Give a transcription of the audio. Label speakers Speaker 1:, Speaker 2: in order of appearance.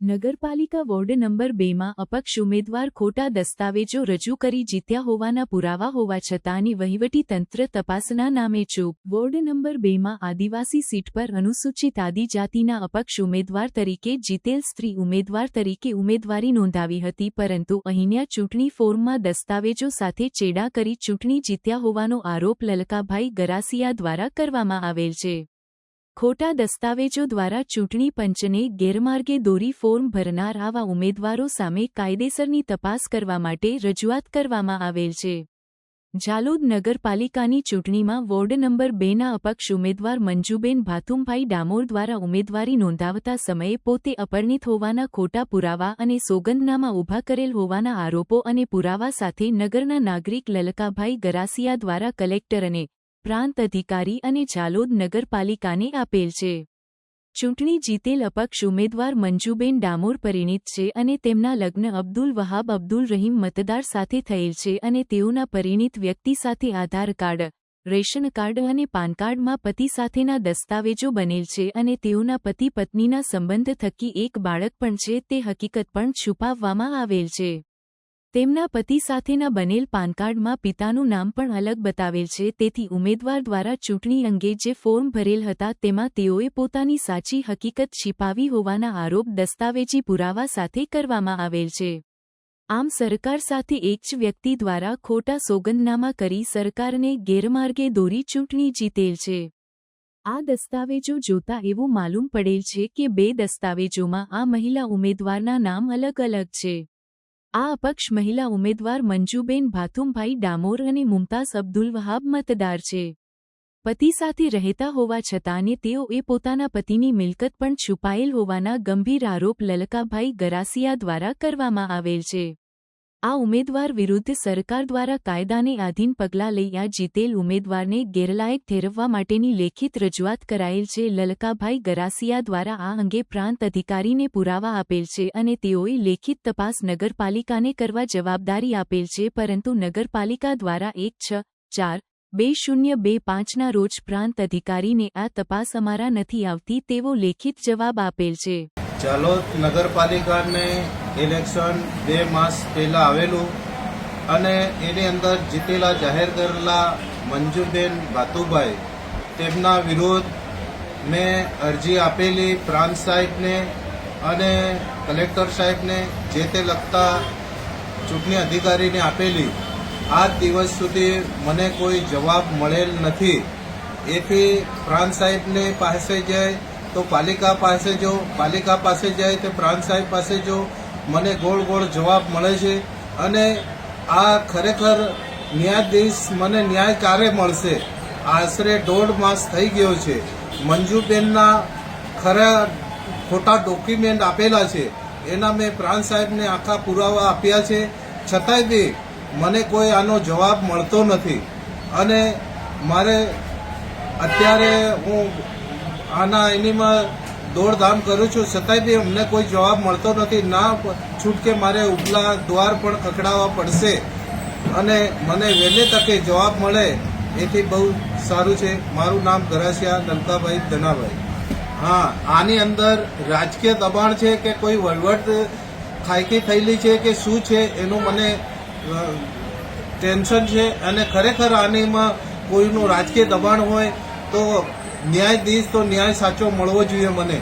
Speaker 1: નગરપાલિકા ward number બેમાં અપક્ષ ઉમેદવાર ખોટા દસ્તાવેજો રજૂ કરી જીત્યા હોવાના પુરાવા હોવા છતાંની વહીવટી તંત્ર તપાસના નામે ચૂપ. વોર્ડ નંબર બેમાં આદિવાસી સીટ પર અનુસૂચિત આદિજાતિના અપક્ષ ઉમેદવાર તરીકે જીતેલ સ્ત્રી ઉમેદવાર તરીકે ઉમેદવારી નોંધાવી હતી, પરંતુ અહીંના ચૂંટણી ફોર્મમાં દસ્તાવેજો સાથે ચેડા કરી ચૂંટણી જીત્યા હોવાનો આરોપ લલકાભાઈ ગરાસિયા દ્વારા કરવામાં આવેલ છે. ખોટા દસ્તાવેજો દ્વારા ચૂંટણી પંચને ગેરમાર્ગે દોરી ફોર્મ ભરનાર આવા ઉમેદવારો સામે કાયદેસરની તપાસ કરવા માટે રજૂઆત કરવામાં આવેલ છે. ઝાલોદ નગરપાલિકાની ચૂંટણીમાં વોર્ડ નંબર બેના અપક્ષ ઉમેદવાર મંજુબેન ભાથુમભાઈ ડામોર દ્વારા ઉમેદવારી નોંધાવતા સમયે પોતે અપરણિત હોવાના ખોટા પુરાવા અને સોગંદનામાં ઊભા કરેલ હોવાના આરોપો અને પુરાવા સાથે નગરના નાગરિક લલકાભાઈ ગરાસિયા દ્વારા કલેક્ટર અને પ્રાંત અધિકારી અને ઝાલોદ નગરપાલિકાને આપેલ છે. ચૂંટણી જીતેલ અપક્ષ ઉમેદવાર મંજુબેન ડામોર પરિણીત છે અને તેમના લગ્ન અબ્દુલ વહાબ અબ્દુલ રહીમ મતદાર સાથે થયેલ છે અને તેઓના પરિણીત વ્યક્તિ સાથે આધાર કાર્ડ, રેશન કાર્ડ અને પાન કાર્ડમાં પતિ સાથેના દસ્તાવેજો બનેલ છે અને તેઓના પતિ પત્નીના સંબંધ થકી એક બાળક પણ છે તે હકીકત પણ છુપાવવામાં આવેલ છે. તેમના પતિ સાથેના બનેલ પાનકાર્ડમાં પિતાનું નામ પણ અલગ બતાવેલ છે, તેથી ઉમેદવાર દ્વારા ચૂંટણી અંગે જે ફોર્મ ભરેલ હતા તેમાં તેઓએ પોતાની સાચી હકીકત છીપાવી હોવાના આરોપ દસ્તાવેજી પુરાવા સાથે કરવામાં આવેલ છે. આમ સરકાર સાથે એક જ વ્યક્તિ દ્વારા ખોટા સોગંદનામા કરી સરકારને ગેરમાર્ગે દોરી ચૂંટણી જીતેલ છે. આ દસ્તાવેજો જોતા એવું માલુમ પડેલ છે કે બે દસ્તાવેજોમાં આ મહિલા ઉમેદવારના નામ અલગ અલગ છે. આ અપક્ષ મહિલા ઉમેદવાર મંજુબેન ભાથુમભાઈ ડામોર અને મુમતાઝ અબ્દુલ વહાબ મતદાર છે. પતિ સાથે રહેતા હોવા છતાંને તેઓએ પોતાના પતિની મિલકત પણ છુપાયેલ હોવાના ગંભીર આરોપ લલકાભાઈ ગરાસિયા દ્વારા કરવામાં આવેલ છે. આ ઉમેદવાર વિરુદ્ધ સરકાર દ્વારા કાયદાને આધીન પગલાં લઈ આ જીતેલ ઉમેદવારને ગેરલાયક ઠેરવવા માટેની લેખિત રજૂઆત કરાયેલ છે. લલકાભાઈ ગરાસિયા દ્વારા આ અંગે પ્રાંત અધિકારીને પુરાવા આપેલ છે અને તેઓએ લેખિત તપાસ નગરપાલિકાને કરવા જવાબદારી આપેલ છે, પરંતુ નગરપાલિકા દ્વારા એક છ ચાર બે શૂન્ય બે પાંચના રોજ પ્રાંત અધિકારીને આ તપાસ અમારા નથી આવતી તેવો લેખિત જવાબ આપેલ છે.
Speaker 2: જાલોદ નગરપાલિકાને ઇલેક્શન બે માસ પહેલાં આવેલું અને એની અંદર જીતેલા જાહેર કરેલા મંજુબેન ભાતુભાઈ તેમના વિરોધ મેં અરજી આપેલી, પ્રાંત સાહેબને અને કલેક્ટર સાહેબને જે તે લગતા ચૂંટણી અધિકારીને આપેલી. આજ દિવસ સુધી મને કોઈ જવાબ મળેલ નથી. એથી પ્રાંત સાહેબને પાસે જાય તો પાલિકા પાસે જો, પાલિકા પાસે જાય તે પ્રાંત સાહેબ પાસે જો મને ગોળ ગોળ જવાબ મળે છે અને આ ખરેખર ન્યાયાધીશ મને ન્યાય ક્યારે મળશે. આશરે દોઢ માસ થઈ ગયો છે. મંજુબેનના ખરા ખોટા ડોક્યુમેન્ટ આપેલા છે. એના મેં પ્રાંત સાહેબને આખા પુરાવા આપ્યા છે. છતાંય બી મને કોઈ આનો જવાબ મળતો નથી. અને મારે અત્યારે હું આના એનીમાં દોડધામ કરું છું. છતાંય બી અમને કોઈ જવાબ મળતો નથી. ના છૂટકે મારે ઉપલા દ્વાર પણ ખખડાવવા પડશે. અને મને વહેલી તકે જવાબ મળે એથી બહુ સારું છે. મારું નામ ગરાસિયા નલકાભાઈ ધનાભાઈ. હા, આની અંદર રાજકીય દબાણ છે કે કોઈ વહીવટ ખાયકી થયેલી છે કે શું છે એનું મને ટેન્શન છે. અને ખરેખર આનીમાં કોઈનું રાજકીય દબાણ હોય તો ન્યાયાધીશ તો ન્યાય સાચો મળવો જોઈએ મને.